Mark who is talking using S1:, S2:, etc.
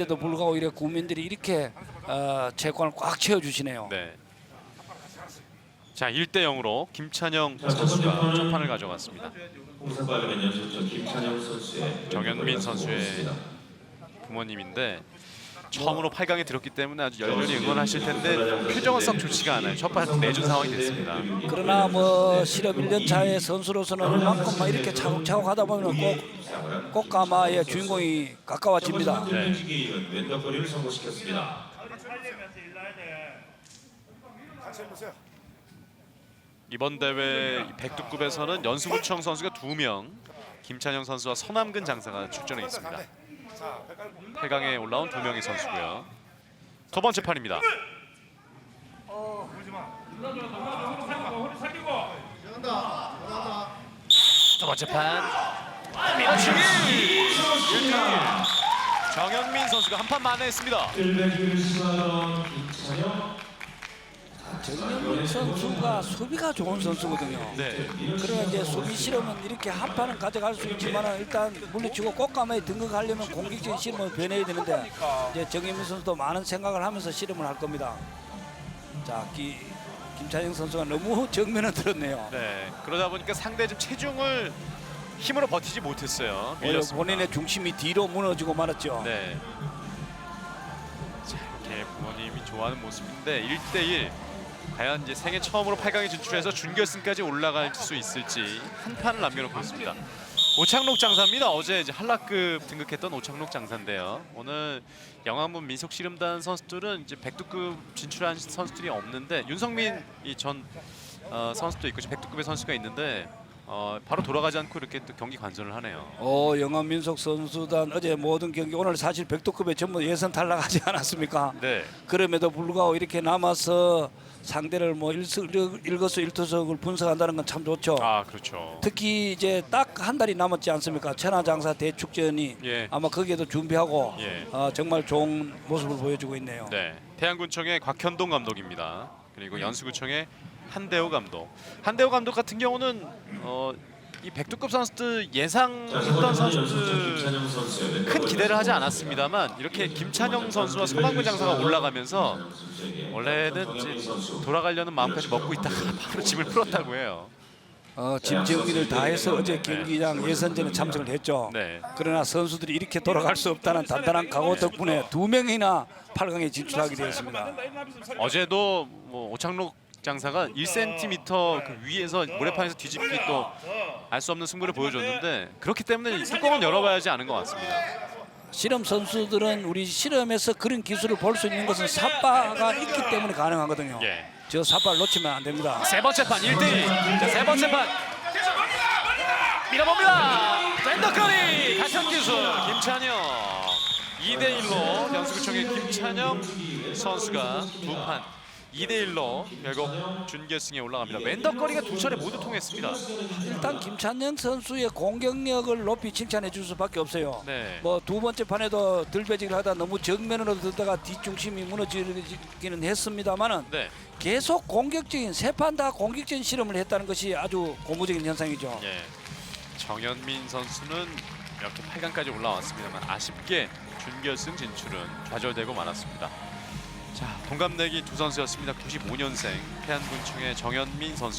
S1: 에도 불구하고 이렇게 국민들이 이렇게 어, 체권을 꽉 채워주시네요.
S2: 네. 자, 1대 0으로 김찬영 선수가 첫 판을 가져갔습니다.
S3: 김찬영 선수의
S2: 정현민 선수의 부모님인데 처음으로 8강에 들었기 때문에 아주 열렬히 응원하실 텐데 표정은 썩 좋지가 않아요. 첫판 내준 상황이 됐습니다.
S1: 그러나 뭐 실업 1년 차의 선수로서는 얼만큼만 이렇게 차곡차곡 하다 보면 꼭 꽃가마의 주인공이 가까워집니다.
S2: 네. 이번 대회 백두급에서는 연수구청 선수가 두 명, 김찬영 선수와 서남근 장사가 출전해 있습니다. 8강에 올라온 두 명의 선수고요. 두 번째 판입니다. 두 번째 판 밀어치기 1대1 정현민 선수가 한 판 만회했습니다.
S3: 100을 수하던 김찬영
S1: 정현민 선수가 수비가 좋은 선수거든요.
S2: 네.
S1: 그러나 이제 수비 실험은 이렇게 한 판은 가져갈 수 있지만 일단 물리치고 꽃가마에 등극하려면 공격적인 실험을 변해야 되는데 이제 정현민 선수도 많은 생각을 하면서 실험을 할 겁니다. 자, 기, 김찬영 선수가 너무 정면을 들었네요.
S2: 네. 그러다 보니까 상대 좀 체중을 힘으로 버티지 못했어요.
S1: 오히려
S2: 밀렸습니다.
S1: 본인의 중심이 뒤로 무너지고 말았죠.
S2: 네. 자, 이렇게 부모님이 좋아하는 모습인데 1대1 과연 이제 생애 처음으로 8강에 진출해서 준결승까지 올라갈 수 있을지 한 판을 남겨놓고 있습니다. 오창록 장사입니다. 어제 이제 한라급 등극했던 오창록 장사인데요. 오늘 영암군 민속 씨름단 선수들은 이제 백두급 진출한 선수들이 없는데 윤성민 이전 어, 선수도 있고 백두급의 선수가 있는데 어, 바로 돌아가지 않고 이렇게 또 경기 관전을 하네요.
S1: 어, 영암 민속 선수단 어제 모든 경기 오늘 사실 백두급에 전부 예선 탈락하지 않았습니까?
S2: 네.
S1: 그럼에도 불구하고 이렇게 남아서 상대를 뭐 일수, 일거수 일투석을 분석한다는 건 참 좋죠.
S2: 아 그렇죠.
S1: 특히 이제 딱 한 달이 남았지 않습니까? 천하장사 대축전이
S2: 예.
S1: 아마 거기에도 준비하고
S2: 예.
S1: 어, 정말 좋은 모습을 보여주고 있네요.
S2: 네, 태양군청의 곽현동 감독입니다. 그리고 연수구청의 한대호 감독. 한대호 감독 같은 경우는 어, 이 백두급 선수들 예상했던 선수들 큰 기대를 하지 않았습니다만 이렇게 김찬영 선수와 서강근 장사가 올라가면서 원래는 이제 돌아가려는 마음까지 먹고 있다가 바로 짐을 풀었다고 해요.
S1: 어, 짐 정리를 다 해서 어제 경기장 예선전에 참석을 했죠.
S2: 네.
S1: 그러나 선수들이 이렇게 돌아갈 수 없다는 단단한 각오 덕분에 두 명이나 8강에 진출하게 되었습니다.
S2: 어제도 뭐 오창록 장사가 1cm 그 위에서 모래판에서 뒤집기 또 알 수 없는 승부를 보여줬는데 그렇기 때문에 뚜껑은 열어봐야지 않은 것 같습니다.
S1: 실험 선수들은 우리 실험에서 그런 기술을 볼 수 있는 것은 삿바가 있기 때문에 가능하거든요.
S2: 예.
S1: 저 삿바를 놓치면 안 됩니다.
S2: 세 번째 판 1대1 자, 세 번째 판 밀어봅니다 밴더거리 같은 기술 김찬영 2대1로 연수구청의 김찬영 선수가 두판 2대1로 결국 준결승에 올라갑니다 왼덕거리가 두 차례 모두 통했습니다
S1: 일단 김찬영 선수의 공격력을 높이 칭찬해 줄 수밖에 없어요.
S2: 네.
S1: 뭐 두 번째 판에도 들배직을 하다 너무 정면으로 들다가 뒷중심이 무너지기는 했습니다만은
S2: 네.
S1: 계속 공격적인 세 판 다 공격적인 실험을 했다는 것이 아주 고무적인 현상이죠.
S2: 예. 정현민 선수는 이렇게 8강까지 올라왔습니다만 아쉽게 준결승 진출은 좌절되고 말았습니다. 자, 동갑내기 두 선수였습니다. 95년생 태안군청의 정현민 선수